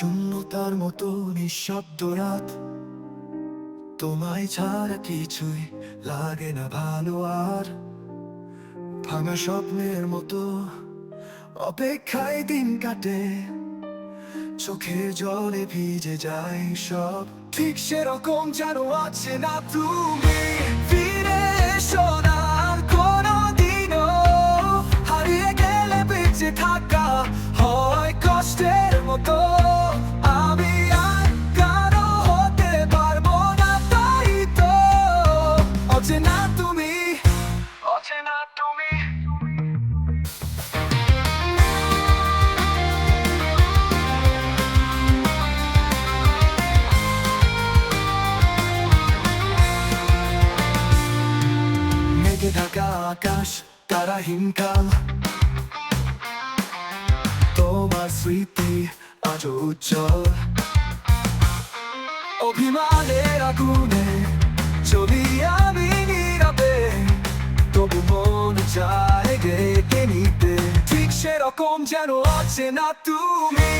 শূন্যতার মতো নিঃশব্দ রাত। তোমায় ছাড়া কিছুই লাগে না ভালো আর। ভাঙা স্বপ্নের মতো অপেক্ষায় দিন কাটে। চোখে জলে ভিজে যায় সব। ঠিক সেরকম যেন আছে না তুমি। মেঘে ঢাকা আকাশ তোমার স্মৃতি আজ উজ্জ্বল। অভিমানের যেন আছে না তুমি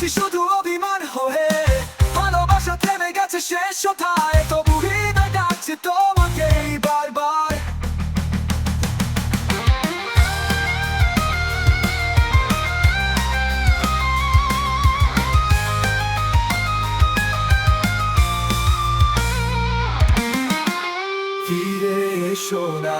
আছি শুধু অভিমান হয়ে। ভালোবাসা থেমে গেছে শেষ কোথায়? তবু হৃদয় ডাকছে তোমাকে বারবার। ফিরে এসো না।